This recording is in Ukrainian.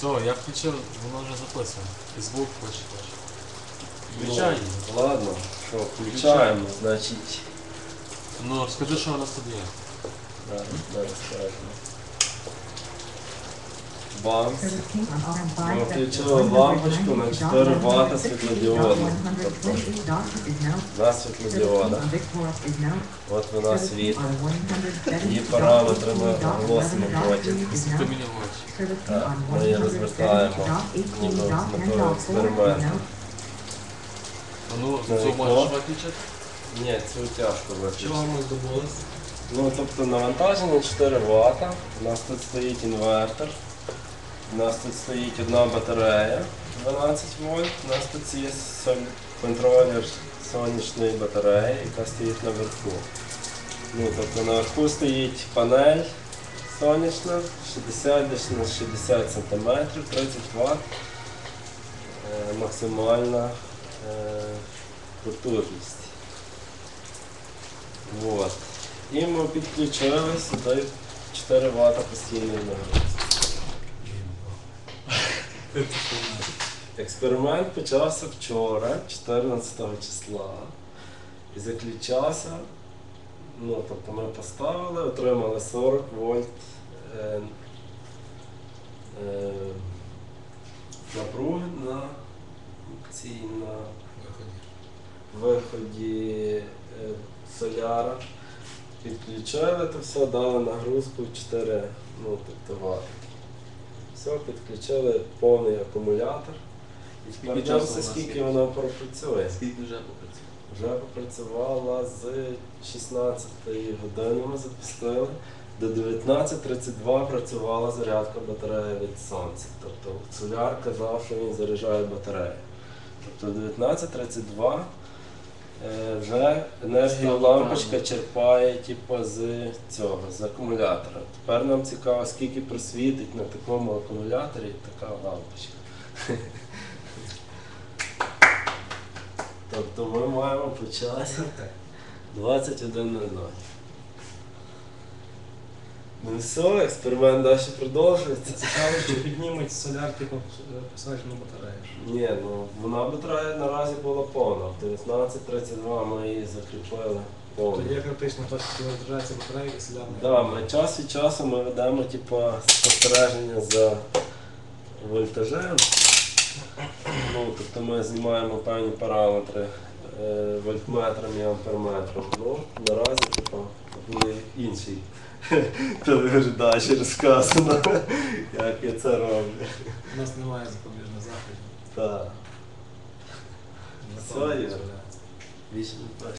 Все, я включив, воно вже записано. І звук хоче теж. Включай. Ну, ладно, що, включаємо, значить. Ну, скажи, що у нас тут є. Зараз, зараз скажемо. Ми включили лампочку на 4 Вт світлодіодну. Тобто На світлодіода. От вона світить. Її параметри ми оголосимо потім. Так, ми її розвертаємо, ніби метою експерименту. Ну, цю можеш виключити? Ні, цю тяжко виключити. Чого ми здобулися? Ну, тобто навантаження 4 Вт, у нас тут стоїть інвертор, у нас тут стоїть одна батарея 12 вольт, у нас тут є контролер сонячної батареї, яка стоїть наверху. Ну, тобто наверху стоїть панель сонячна, 60 на 60 см, 30 Вт, максимальна е, потужність. І ми підключили сюди 4 Вт постійної нагрузки. Експеримент почався вчора, 14 числа, і заключався, ну, тобто ми поставили, отримали 40 вольт е, е, напруги на цій на виході е, соляра. Підключили то все, дали нагрузку 4 ну, тобто ватт. Все, підключили повний акумулятор. І Скільки часу скільки вона пропрацює. Скільки вже попрацює? Вже попрацювала з 16 години ми запустили. До 19.32 працювала зарядка батареї від сонця. Тобто соляр казав, що він заряджає батарею. Тобто 19.32 е, вже енергію лампочка черпає типу, з цього, з акумулятора. Тепер нам цікаво, скільки просвітить на такому акумуляторі така лампочка. Тобто ми маємо почати 21.00. Ну все, експеримент далі продовжується. Цікаво, чи підніметь соляр типу сонячну батарею. Ні, ну вона батарея наразі була повна. В 19.32 ми її закріпили повністю. Тоді критично, хтось заряджається батарея і соляр. не Да, ми час від часу ми ведемо типу, спостереження за вольтажем. Ну, тобто ми знімаємо певні параметри е, вольтметром і амперметром. Ну, наразі типу, були інші телеглядачі розказано, як я це роблю. У нас немає запобіжного заходу. Так. Все є.